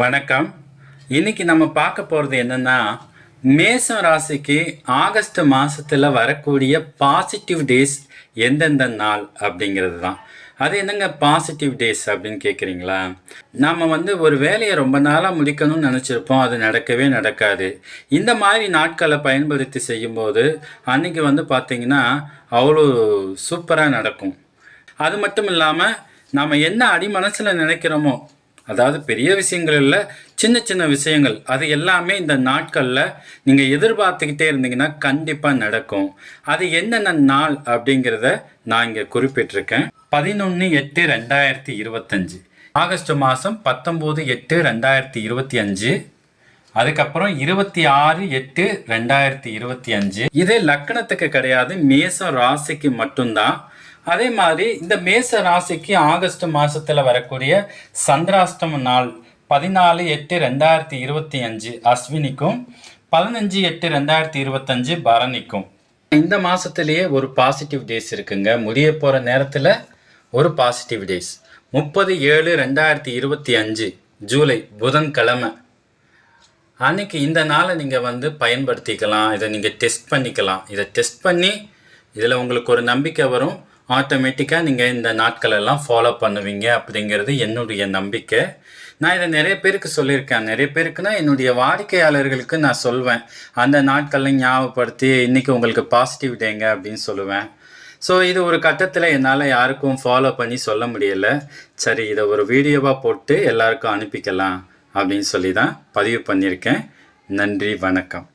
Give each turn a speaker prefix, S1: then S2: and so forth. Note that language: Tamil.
S1: வணக்கம். இன்னைக்கு நம்ம பார்க்க போகிறது என்னன்னா மேசம் ராசிக்கு ஆகஸ்ட் மாதத்தில் வரக்கூடிய பாசிட்டிவ் டேஸ் எந்தெந்த நாள் அப்படிங்கிறது தான். அது என்னங்க பாசிட்டிவ் டேஸ் அப்படின்னு கேட்குறீங்களா நாம் வந்து ஒரு வேலையை ரொம்ப நாளாக முடிக்கணும்னு நினச்சிருப்போம். அது நடக்கவே நடக்காது. இந்த மாதிரி நாட்களை பயன்படுத்தி செய்யும்போது அன்றைக்கி வந்து பார்த்திங்கன்னா அவ்வளோ சூப்பராக நடக்கும். அது மட்டும் இல்லாமல் நாம் என்ன அடிமனசில் நினைக்கிறோமோ அதாவது பெரிய விஷயங்கள் இல்லை சின்ன சின்ன விஷயங்கள். அது எல்லாமே இந்த நாட்களில் நீங்கள் எதிர்பார்த்துக்கிட்டே இருந்தீங்கன்னா கண்டிப்பாக நடக்கும். அது என்னென்ன நாள் அப்படிங்கிறத நான் இங்கே குறிப்பிட்டிருக்கேன். பதினொன்று எட்டு ரெண்டாயிரத்தி இருபத்தஞ்சி. ஆகஸ்ட் மாதம் பத்தொம்போது எட்டு ரெண்டாயிரத்தி இருபத்தி அஞ்சு அதுக்கப்புறம் இருபத்தி ஆறு எட்டு ரெண்டாயிரத்தி இருபத்தி அஞ்சு இதே லக்கணத்துக்கு கிடையாது மேச ராசிக்கு மட்டும்தான். அதே மாதிரி இந்த மேச ராசிக்கு ஆகஸ்ட் மாசத்துல வரக்கூடிய சந்திராஷ்டம நாள் பதினாலு எட்டு ரெண்டாயிரத்தி இருபத்தி அஞ்சு அஸ்வினிக்கும் பதினஞ்சு எட்டு ரெண்டாயிரத்தி இருபத்தஞ்சு பரணிக்கும். இந்த மாசத்திலேயே ஒரு பாசிட்டிவ் டேஸ் இருக்குங்க. முடிய போற நேரத்துல ஒரு பாசிட்டிவ் டேஸ் முப்பது ஏழு ரெண்டாயிரத்தி இருபத்தி அஞ்சு ஜூலை புதன்கிழமை. அன்னைக்கு இந்த நாளை நீங்கள் வந்து பயன்படுத்திக்கலாம். இதை நீங்கள் டெஸ்ட் பண்ணிக்கலாம். இதை டெஸ்ட் பண்ணி இதில் உங்களுக்கு ஒரு நம்பிக்கை வரும். ஆட்டோமேட்டிக்காக நீங்கள் இந்த நாட்களெல்லாம் ஃபாலோ பண்ணுவீங்க அப்படிங்கிறது என்னுடைய நம்பிக்கை. நான் இதை நிறைய பேருக்கு சொல்லியிருக்கேன். நிறைய பேருக்குன்னா என்னுடைய வாடிக்கையாளர்களுக்கு நான் சொல்வேன். அந்த நாட்களை ஞாபகப்படுத்தி இன்றைக்கி உங்களுக்கு பாசிட்டிவ் டேங்க அப்படின்னு சொல்லுவேன். ஸோ இது ஒரு கட்டத்தில் என்னால் யாருக்கும் ஃபாலோ பண்ணி சொல்ல முடியலை. சரி இதை ஒரு வீடியோவாக போட்டு எல்லாருக்கும் அனுப்பிக்கலாம் அப்படின்னு சொல்லி தான் பதிவு பண்ணியிருக்கேன். நன்றி வணக்கம்.